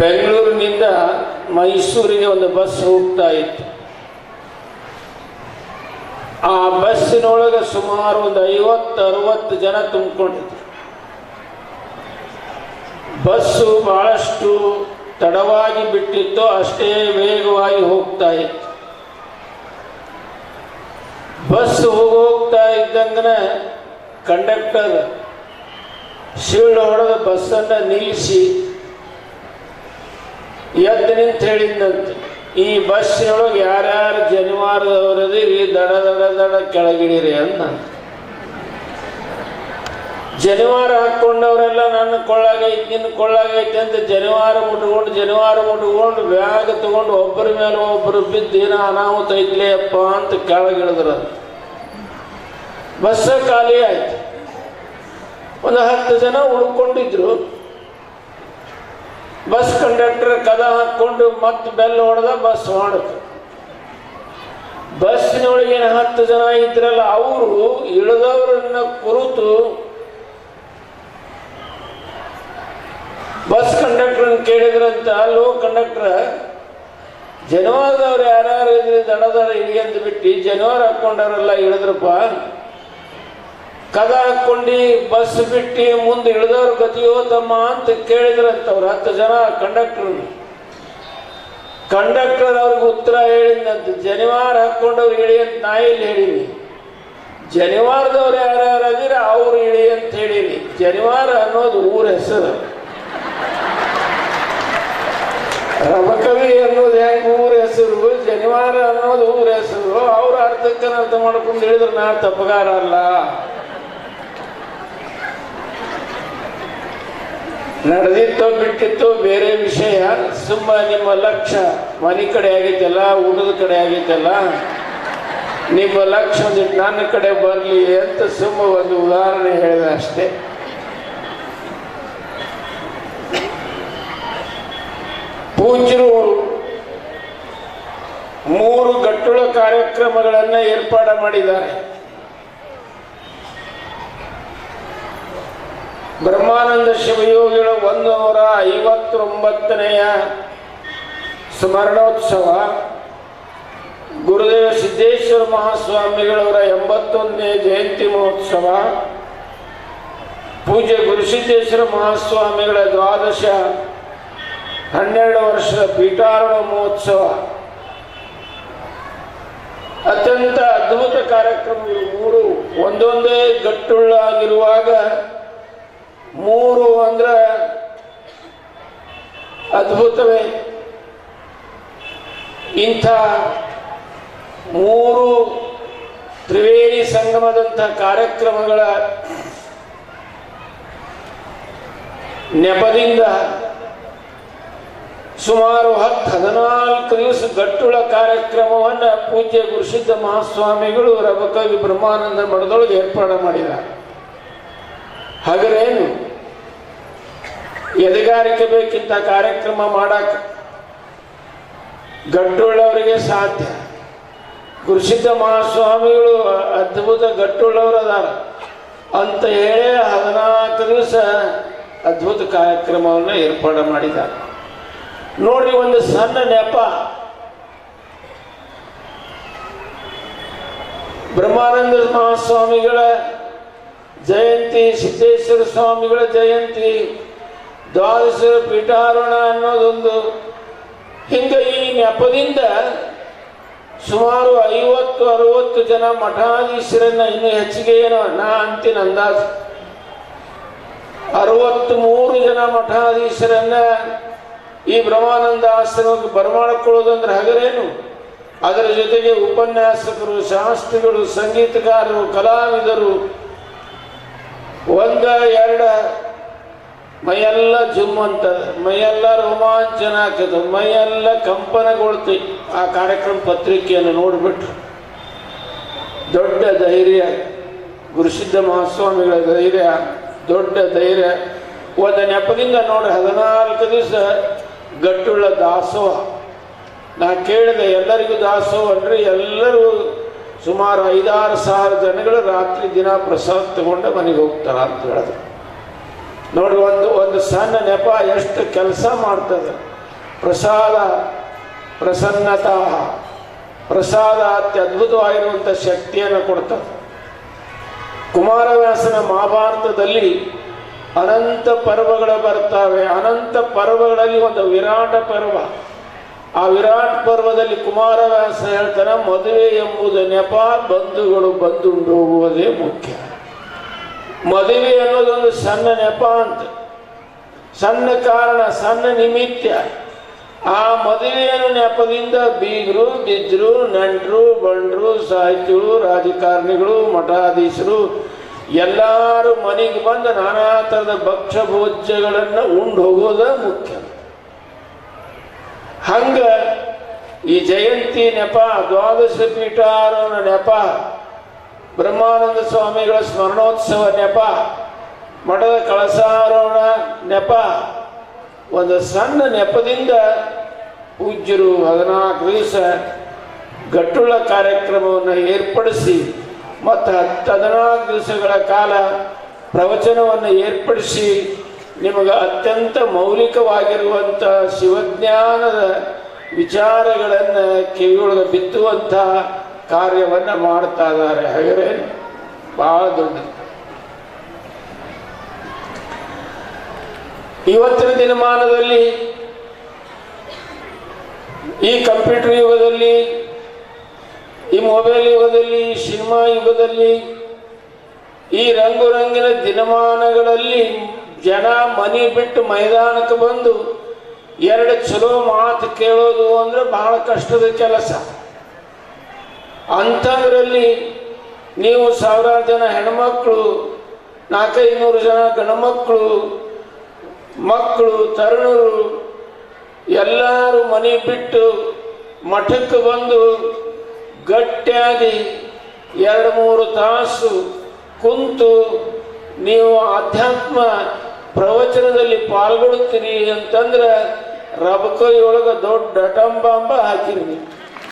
ಬೆಂಗಳೂರಿನಿಂದ ಮೈಸೂರಿಗೆ ಒಂದು ಬಸ್ ಹೋಗ್ತಾ ಇತ್ತು. ಆ ಬಸ್ಸಿನೊಳಗೆ ಸುಮಾರು ಒಂದು ಐವತ್ತು, ಅರವತ್ತು ಜನ ತುಂಬಿಕೊಂಡಿದ್ರು. ಬಸ್ಸು ಬಹಳಷ್ಟು ತಡವಾಗಿ ಬಿಟ್ಟಿತ್ತು, ಅಷ್ಟೇ ವೇಗವಾಗಿ ಹೋಗ್ತಾ ಇತ್ತು. ಬಸ್ ಹೋಗ್ತಾ ಇದ್ದಂಗೆ ಕಂಡಕ್ಟರ್ ಶಿವಳ ಹೊಡೆದ ಬಸ್ಸನ್ನು ನಿಲ್ಲಿಸಿ ಎದ್ದು ನಿಂತು ಹೇಳಿದ್ದಂತೆ ಈ ಬಸ್ಸಿನೊಳಗೆ ಯಾರ್ಯಾರು ಜನಿವಾರದವರದಿರಿ ದಡ ದಡ ದಡ ಕೆಳಗಿಳಿರಿ ಅಂತ. ಜನಿವಾರ ಹಾಕ್ಕೊಂಡವರೆಲ್ಲ ನನ್ನ ಕೊಳ್ಳಾಗೈತಿ, ನಿನ್ನ ಕೊಳ್ಳಾಗೈತಿ ಅಂತ ಜನಿವಾರ ಮುಟ್ಕೊಂಡು ಜನಿವಾರ ಮುಟ್ಕೊಂಡು ಬ್ಯಾಗ್ ತಗೊಂಡು ಒಬ್ಬರ ಮೇಲೆ ಒಬ್ಬರು ಬಿದ್ದು ಏನೋ ಅನಾಹುತ ಐತ್ಲೇ ಅಪ್ಪ ಅಂತ ಕೆಳಗಿಳಿದ್ರ. ಬಸ್ಸ ಖಾಲಿ ಆಯ್ತು. ಒಂದು ಹತ್ತು ಜನ ಉಳ್ಕೊಂಡಿದ್ರು. ಬಸ್ ಕಂಡಕ್ಟರ್ ಕದ ಹಾಕ್ಕೊಂಡು ಮತ್ತೆ ಬೆಲ್ ಹೊಡೆದ ಬಸ್ ಹೊಡೆದು ಬಸ್ಸಿನೊಳಗೇನು ಹತ್ತು ಜನ ಇದ್ರಲ್ಲ ಅವರು ಇಳಿದವರನ್ನ ಕುರಿತು ಬಸ್ ಕಂಡಕ್ಟರ್ ಕೇಳಿದ್ರಂತ ಲೋ ಕಂಡಕ್ಟರ್, ಜನವಾರದವ್ರು ಯಾರು ಇದ್ರೆ, ದಡ ದಡ ಇಳಿ ಅಂತ ಬಿಟ್ಟು, ಜನವಾರ ಹಾಕೊಂಡವ್ರೆಲ್ಲ ಇಳಿದ್ರಪ್ಪ. ಕದ ಹಾಕ್ಕೊಂಡು ಬಸ್ ಬಿಟ್ಟು ಮುಂದೆ ಇಳಿದವ್ರ ಗತಿಯೋ ತಮ್ಮ ಅಂತ ಕೇಳಿದ್ರಂತ ಅವ್ರು ಹತ್ತು ಜನ ಕಂಡಕ್ಟರ್. ಕಂಡಕ್ಟರ್ ಅವ್ರಿಗೆ ಉತ್ತರ ಹೇಳಿದಂತ ಜನಿವಾರ ಹಾಕೊಂಡವ್ರು ಇಳಿ ಅಂತ ನಾ ಇಲ್ಲಿ ಹೇಳಿನಿ? ಜನಿವಾರದವ್ರು ಯಾರ್ಯಾರು ಅದಿರ ಅವ್ರು ಇಳಿ ಅಂತ ಹೇಳಿರಿ ಜನಿವಾರ ಅನ್ನೋದು ಊರ ಹೆಸರು. ರಮಕವಿ ಅನ್ನೋದು ಹೆಂಗೆ ಊರ ಹೆಸರು? ಜನಿವಾರ ಅನ್ನೋದು ಊರ ಹೆಸರು. ಅವ್ರ ಅರ್ಥಕ್ಕೆ ಅರ್ಥ ಮಾಡ್ಕೊಂಡು ಹೇಳಿದ್ರೆ, ನಾ ತಪ್ಪಗಾರ ಅಲ್ಲ. ನಡೆದಿತ್ತೋ, ಬಿಟ್ಟಿತ್ತು, ಬೇರೆ ವಿಷಯ. ಸುಮ್ಮ ನಿಮ್ಮ ಲಕ್ಷ ಮನೆ ಕಡೆ ಆಗೈತಲ್ಲ ಊಟದ ಕಡೆ ಆಗೈತಲ್ಲ ನಿಮ್ಮ ಲಕ್ಷ್ಯ ಒಂದಿಟ್ಟು ನನ್ನ ಕಡೆ ಬರಲಿ ಅಂತ ಸುಮ್ಮ ಒಂದು ಉದಾಹರಣೆ ಹೇಳಿದೆ ಅಷ್ಟೇ. ಪೂಜ್ಯರು ಮೂರು ಗಟ್ಟುಳ ಕಾರ್ಯಕ್ರಮಗಳನ್ನು ಏರ್ಪಾಡು ಮಾಡಿದ್ದಾರೆ. ಬ್ರಹ್ಮಾನಂದ ಶಿವಯೋಗಿಗಳ ಒಂದು ನೂರ ಐವತ್ತೊಂಬತ್ತನೆಯ ಸ್ಮರಣೋತ್ಸವ. ಗುರುದೇವ ಸಿದ್ದೇಶ್ವರ ಮಹಾಸ್ವಾಮಿಗಳವರ ಎಂಬತ್ತೊಂದನೇ ಜಯಂತಿ ಮಹೋತ್ಸವ. ಪೂಜ್ಯ ಗುರುಸಿದ್ದೇಶ್ವರ ಮಹಾಸ್ವಾಮಿಗಳ ದ್ವಾದಶ ಹನ್ನೆರಡು ವರ್ಷದ ಪೀಠಾರೋಹಣ ಮಹೋತ್ಸವ. ಅತ್ಯಂತ ಅದ್ಭುತ ಕಾರ್ಯಕ್ರಮಗಳು ಮೂರು ಒಂದೊಂದೇ ಗಟ್ಟುಳ್ಳಾಗಿರುವಾಗ ಮೂರು ಅಂದ್ರೆ ಅದ್ಭುತವೇ. ಇಂಥ ಮೂರು ತ್ರಿವೇಣಿ ಸಂಗಮದಂಥ ಕಾರ್ಯಕ್ರಮಗಳ ನೆಪದಿಂದ ಸುಮಾರು ಹತ್ತು ಹದಿನಾಲ್ಕು ದಿವಸ ಗಟ್ಟುಳ ಕಾರ್ಯಕ್ರಮವನ್ನು ಪೂಜ್ಯ ಗುರುಸಿದ್ಧ ಮಹಾಸ್ವಾಮಿಗಳು ರಬಕವಿ ಬ್ರಹ್ಮಾನಂದ ಮಠದೊಳಗೆ ಏರ್ಪಾಡು ಮಾಡಿದ್ದಾರೆ. ಹಾಗರೇನು ಎದೆಗಾರಿಕೆ ಬೇಕಿಂತ ಕಾರ್ಯಕ್ರಮ ಮಾಡಕ್ಕೆ ಗಟ್ಟುಳ್ಳವರಿಗೆ ಸಾಧ್ಯ. ಗುರುಸಿದ್ಧ ಮಹಾಸ್ವಾಮಿಗಳು ಅದ್ಭುತ ಗಟ್ಟುಳ್ಳವರು ಅದಾರ. ಅಂತ ಹೇಳಿ ಹದಿನಾಲ್ಕು ದಿವಸ ಅದ್ಭುತ ಕಾರ್ಯಕ್ರಮವನ್ನು ಏರ್ಪಾಡು ಮಾಡಿದ್ದಾರೆ. ನೋಡ್ರಿ ಒಂದು ಸಣ್ಣ ನೆಪ. ಬ್ರಹ್ಮಾನಂದ ಮಹಾಸ್ವಾಮಿಗಳ ಜಯಂತಿ, ಸಿದ್ದೇಶ್ವರ ಸ್ವಾಮಿಗಳ ಜಯಂತಿ ದ್ವಾದಶ ಪೀಠಾರೋಹಣ ಅನ್ನೋದೊಂದು. ಹಿಂಗೆ ಈ ನೆಪದಿಂದ ಸುಮಾರು ಐವತ್ತು, ಅರವತ್ತು ಜನ ಮಠಾಧೀಶರನ್ನ ಇನ್ನೂ ಹೆಚ್ಚಿಗೆ ಏನೋ ನಾ ಅಂತೀನಿ ಅಂದಾಜು ಅರವತ್ತ್ ಮೂರು ಜನ ಮಠಾಧೀಶರನ್ನ ಈ ಬ್ರಹ್ಮಾನಂದ ಆಶ್ರಮಕ್ಕೆ ಬರಮಾಡಿಕೊಳ್ಳೋದಂದ್ರೆ ಹಗರೇನು? ಅದರ ಜೊತೆಗೆ ಉಪನ್ಯಾಸಕರು, ಶಾಸ್ತ್ರಿಗಳು ಸಂಗೀತಗಾರರು ಕಲಾವಿದರು, ಒಂದ, ಎರಡ ಮೈಯೆಲ್ಲ ಜುಮ್ ಅಂತ, ಮೈಯೆಲ್ಲ ರೋಮಾಂಚನ ಆಗ್ತದೆ, ಮೈಯೆಲ್ಲ ಕಂಪನಗೊಳ್ತಿ. ಆ ಕಾರ್ಯಕ್ರಮ ಪತ್ರಿಕೆಯನ್ನು ನೋಡಿಬಿಟ್ರು. ದೊಡ್ಡ ಧೈರ್ಯ, ಗುರುಸಿದ್ಧ ಮಹಾಸ್ವಾಮಿಗಳ ಧೈರ್ಯ, ದೊಡ್ಡ ಧೈರ್ಯ. ಒಂದು ನೆಪದಿಂದ ನೋಡಿ ಹದಿನಾಲ್ಕು ದಿವಸ ಗಟ್ಟುಳ್ಳ ದಾಸೋಹ. ನಾ ಕೇಳಿದೆ, ಎಲ್ಲರಿಗೂ ದಾಸೋಹ ಅಂದ್ರೆ ಎಲ್ಲರೂ ಸುಮಾರು ಐದಾರು ಸಾವಿರ ಜನಗಳು ರಾತ್ರಿ ದಿನ ಪ್ರಸಾದ ತಗೊಂಡು ಮನೆಗೆ ಹೋಗ್ತಾರ ಅಂತ ಹೇಳಿದ್ರು. ನೋಡಿ, ಒಂದು ಒಂದು ಸಣ್ಣ ನೆಪ ಎಷ್ಟು ಕೆಲಸ ಮಾಡ್ತದೆ. ಪ್ರಸಾದ, ಪ್ರಸನ್ನತಾ, ಪ್ರಸಾದ ಅತ್ಯದ್ಭುತವಾಗಿರುವಂಥ ಶಕ್ತಿಯನ್ನು ಕೊಡ್ತದೆ. ಕುಮಾರವ್ಯಾಸನ ಮಹಾಭಾರತದಲ್ಲಿ ಅನಂತ ಪರ್ವಗಳು ಬರ್ತವೆ. ಅನಂತ ಪರ್ವಗಳಲ್ಲಿ ಒಂದು ವಿರಾಟ ಪರ್ವ. ಆ ವಿರಾಟ್ ಪರ್ವದಲ್ಲಿ ಕುಮಾರವ್ಯಾಸ ಹೇಳ್ತಾನೆ, ಮದುವೆ ಎಂಬುದು ನೆಪ, ಬಂಧುಗಳು ಬಂದು ಹೋಗುವುದೇ ಮುಖ್ಯ. ಮದುವೆ ಅನ್ನೋದೊಂದು ಸಣ್ಣ ನೆಪ ಅಂತ. ಸಣ್ಣ ಕಾರಣ, ಸಣ್ಣ ನಿಮಿತ್ತ. ಆ ಮದುವೆಯನ್ನು ನೆಪದಿಂದ ಬೀಗರು ಬಿದ್ರು ನಂಟರು ಬಂಡರು ಸಾಹಿತ್ಯರು ರಾಜಕಾರಣಿಗಳು, ಮಠಾಧೀಶರು, ಎಲ್ಲರೂ ಮನೆಗೆ ಬಂದು ನಾನಾ ಥರದ ಭಕ್ಷ ಭೋಜ್ಯಗಳನ್ನು ಉಂಡು ಹೋಗೋದ ಮುಖ್ಯ. ಹಂಗ ಈ ಜಯಂತಿ ನೆಪ, ದ್ವಾದಶ ಪೀಠಾರೋನ ನೆಪ ಬ್ರಹ್ಮಾನಂದ ಸ್ವಾಮಿಗಳ ಸ್ಮರಣೋತ್ಸವ ನೆಪ, ಮಠದ ಕಳಸಾರೋಹಣ ನೆಪ, ಒಂದು ಸಣ್ಣ ನೆಪದಿಂದ ಪೂಜ್ಯರು ಹದಿನಾಲ್ಕು ದಿವಸ ಗಟ್ಟುಳ ಕಾರ್ಯಕ್ರಮವನ್ನು ಏರ್ಪಡಿಸಿ, ಮತ್ತು ಹತ್ತು ಹದಿನಾಲ್ಕು ದಿವಸಗಳ ಕಾಲ ಪ್ರವಚನವನ್ನು ಏರ್ಪಡಿಸಿ, ನಿಮಗೆ ಅತ್ಯಂತ ಮೌಲಿಕವಾಗಿರುವಂಥ ಶಿವಜ್ಞಾನದ ವಿಚಾರಗಳನ್ನು ಕಿವಿಯೊಳಗೆ ಬಿತ್ತುವಂಥ ಕಾರ್ಯವನ್ನು ಮಾಡ್ತಾ ಇದ್ದಾರೆ. ಹಾಗೆ ಬಹಳ ದೊಡ್ಡದು ಇವತ್ತಿನ ದಿನಮಾನದಲ್ಲಿ ಈ ಕಂಪ್ಯೂಟರ್ ಯುಗದಲ್ಲಿ, ಈ ಮೊಬೈಲ್ ಯುಗದಲ್ಲಿ, ಈ ಸಿನಿಮಾ ಯುಗದಲ್ಲಿ, ಈ ರಂಗು ರಂಗಿನ ದಿನಮಾನಗಳಲ್ಲಿ ಜನ ಮನೆ ಬಿಟ್ಟು ಮೈದಾನಕ್ಕೆ ಬಂದು ಎರಡು ಚಲೋ ಮಾತು ಕೇಳೋದು ಅಂದ್ರೆ ಬಹಳ ಕಷ್ಟದ ಕೆಲಸ. ಅಂಥದ್ರಲ್ಲಿ ನೀವು ಸಾವಿರಾರು ಜನ ಹೆಣ್ಮಕ್ಳು ನಾಲ್ಕೈದು ನೂರು ಜನ ಗಣಮಕ್ಕಳು ಮಕ್ಕಳು, ತರುಣರು, ಎಲ್ಲರೂ ಮನೆ ಬಿಟ್ಟು ಮಠಕ್ಕೆ ಬಂದು ಗಟ್ಟಿಯಾಗಿ ಎರಡು ಮೂರು ತಾಸು ಕುಂತು ನೀವು ಆಧ್ಯಾತ್ಮ ಪ್ರವಚನದಲ್ಲಿ ಪಾಲ್ಗೊಳ್ತೀರಿ ಅಂತಂದ್ರೆ ರಬಕೈ ಒಳಗೆ ದೊಡ್ಡ ಟಂಬಾಂಬ ಹಾಕಿರಿ